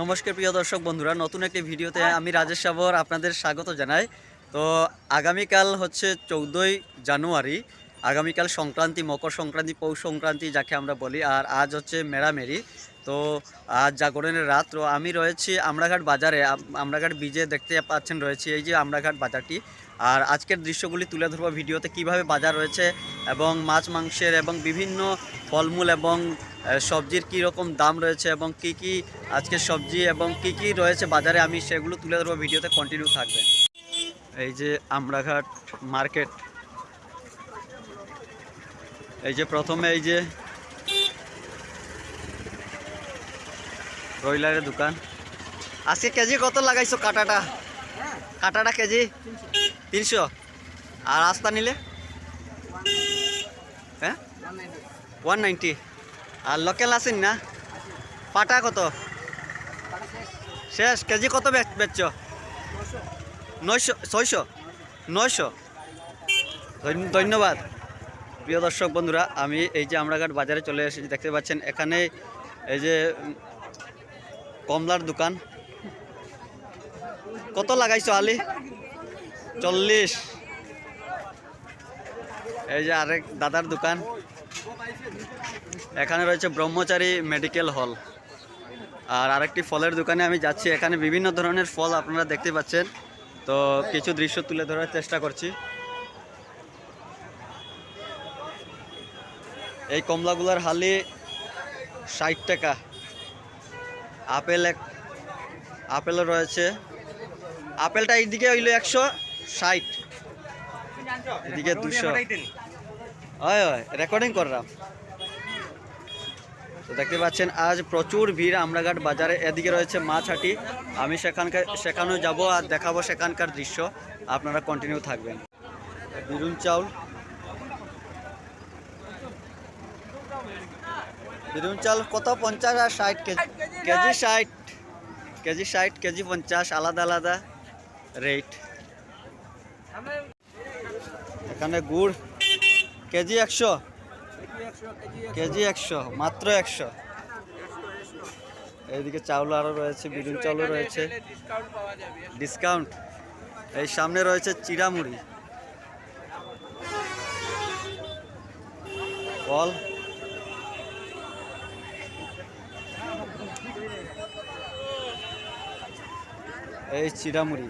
নমস্কার প্রিয় দর্শক বন্ধুরা নতুন একটি ভিডিওতে আমি রাজেশ সাবর আপনাদের স্বাগত জানাই। তো আগামীকাল হচ্ছে চৌদ্দই জানুয়ারি আগামীকাল সংক্রান্তি মকর সংক্রান্তি পৌষ সংক্রান্তি যাকে আমরা বলি আর আজ হচ্ছে মেরামেরি তো আজ জাগরণের রাত তো আমি রয়েছি আমরাঘাট বাজারে আমরাঘাট বিজে দেখতে পাচ্ছেন রয়েছি এই যে আমরাঘাট বাজারটি। আর আজকের দৃশ্যগুলি তুলে ধরবো ভিডিওতে কীভাবে বাজার রয়েছে এবং মাছ, মাংসের এবং বিভিন্ন ফলমূল এবং সবজির কী রকম দাম রয়েছে এবং কি কি আজকে সবজি এবং কি কি রয়েছে বাজারে আমি সেগুলো তুলে ধরবো ভিডিওতে কন্টিনিউ থাকবেন এই যে আমরাঘাট মার্কেট। এই যে প্রথমে এই যে ব্রয়লারের দোকান। আজকে কেজি কত লাগাইছো কাটাটা? কাটাটা কেজি? তিনশো। আর আস্তা নিলে? হ্যাঁ? One ninety. আর লোকেল আছেন না? পাটা কত? শেষ। কেজি কত বেচ- বেচছ? নয়শো। ছয়শো? নয়শো? ধন্য- ধন্যবাদ। প্রিয় দর্শক বন্ধুরা, আমি এই যে আমরাঘাট বাজারে চলে এসেছি, দেখতে পাচ্ছেন, এখানে এই যে কমলার দোকান। কত লাগাইছো আলি? চল্লিশ। এই যে আরেক দাদার দোকান। এখানে রয়েছে ব্রহ্মচারী মেডিকেল হল। আর আরেকটি ফলের দোকানে আমি যাচ্ছি। এখানে বিভিন্ন ধরনের ফল আপনারা দেখতে পাচ্ছেন। তো কিছু দৃশ্য তুলে ধরার চেষ্টা করছি। এই কমলাগুলার হালি ষাট টাকা। আপেল এক, আপেলও রয়েছে। আপেলটা এইদিকে হইল একশো। ষাট। এদিকে দুশো। হয় হয় রেকর্ডিং করলাম তো দেখতে পাচ্ছেন আজ প্রচুর ভিড় আমরাঘাট বাজারে। এদিকে রয়েছে মাছ হাটি আমি সেখানকার সেখানেও যাব আর দেখাবো সেখানকার দৃশ্য। আপনারা কন্টিনিউ থাকবেন। বিরুন চাউল। বিরুন চাউল কত? পঞ্চাশ আর ষাট কেজি। কেজি ষাট। কেজি ষাট কেজি পঞ্চাশ। আলাদা আলাদা। রেট এখানে গুড় কেজি একশো। কেজি একশো মাত্র একশো। এইদিকে চাউল আরও রয়েছে বিরুন চাউলও রয়েছে। ডিসকাউন্ট এই সামনে রয়েছে চিড়ামুড়ি। ফল। এই চিড়ামুড়ি।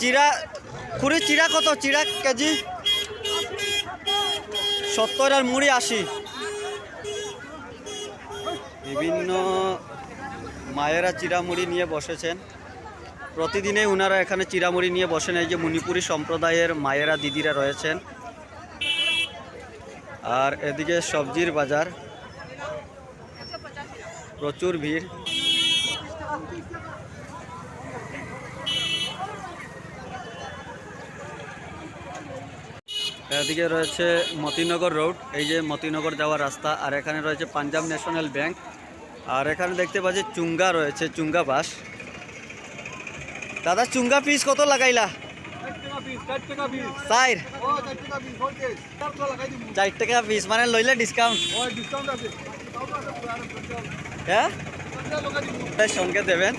চিরা খুরি চিরা কত? চিরা কেজি? সত্তর আর মুড়ি আশি। বিভিন্ন মায়েরা চিরামুড়ি নিয়ে বসেছেন। প্রতিদিনে ওনারা এখানে চিরামুড়ি নিয়ে বসেন। এই যে মণিপুরি সম্প্রদায়ের মায়েরা, দিদিরা রয়েছেন। আর এদিকে সবজির বাজার। প্রচুর ভিড়। এদিকে রয়েছে মতিনগর রোড, এই যে মতিনগর যাওয়ার রাস্তা, আর এখানে রয়েছে পাঞ্জাব ন্যাশনাল ব্যাংক, আর এখানে দেখতে পাচ্ছি চুঙ্গা রয়েছে, চুঙ্গা বাস। দাদা, চুঙ্গা পিস কত লাগাইলা? চার। চার টাকা পিস মানে লইলে ডিসকাউন্ট হ্যাঁ? সঙ্গে দেবেন।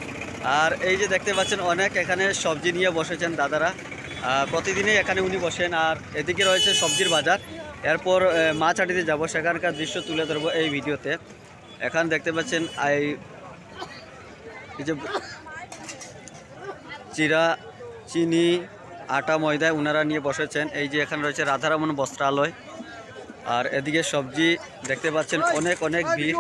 আর এই যে দেখতে পাচ্ছেন, অনেক এখানে সবজি নিয়ে বসেছেন দাদারা। প্রতিদিনই এখানে উনি বসেন আর এদিকে রয়েছে সবজির বাজার। এরপর মাছ হাটিতে যাব, সেখানকার দৃশ্য তুলে ধরবো এই ভিডিওতে। এখানে দেখতে পাচ্ছেন এই যে চিরা, চিনি, আটা ময়দায় ওনারা নিয়ে বসেছেন। এই যে এখানে রয়েছে রাধারমন বস্ত্রালয়। আর এদিকে সবজি দেখতে পাচ্ছেন, অনেক অনেক ভিড়।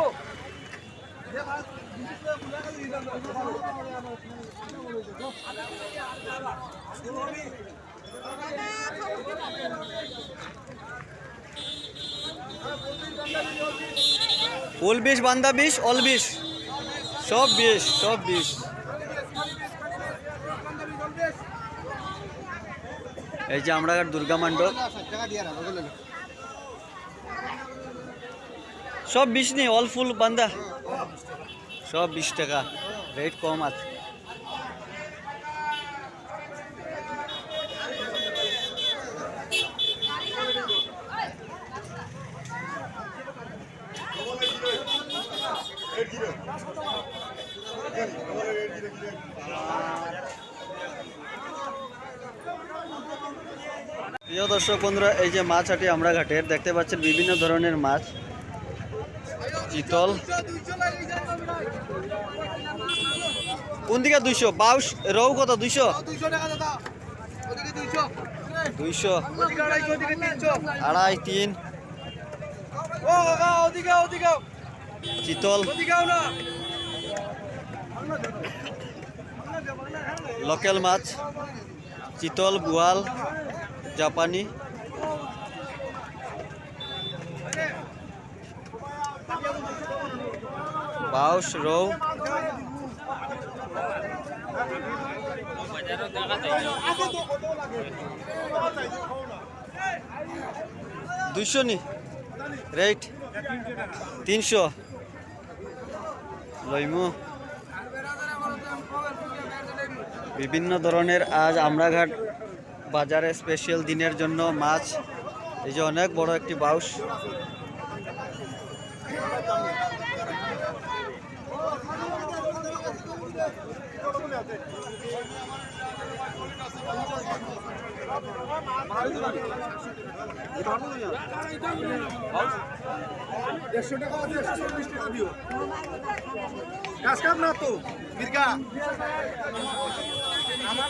ফুল বিষ বান্দা বিষ অল বিষ সব বিষ সব বিষ এই যে আমরা দুর্গা মণ্ডপ সব বিষ নেই অল ফুল বান্দা সব বিশ টাকা রেট কম আছে প্রিয় দর্শক বন্ধুরা, এই যে মাছ হাটি আমরা ঘাটের দেখতে পাচ্ছেন বিভিন্ন ধরনের মাছ। চিতল। কোন দিকে দুইশো? বাউস রৌ কত? দুইশো? দুইশো। আড়াই, তিন। ওদিকে ওদিকে। চিতল। লোকাল মাছ চিতল বুয়াল জাপানি। বাউস রৌ। দুইশো নি। রেট। তিনশো। লইমু। বিভিন্ন ধরনের আজ আমরাঘাট বাজারে স্পেশাল দিনের জন্য মাছ। এই যে অনেক বড় একটি বাউস দেড়শো টাকা দেড়শো চল্লিশ টাকা দিও। কাজ কাম না তো? মির্গা। আমার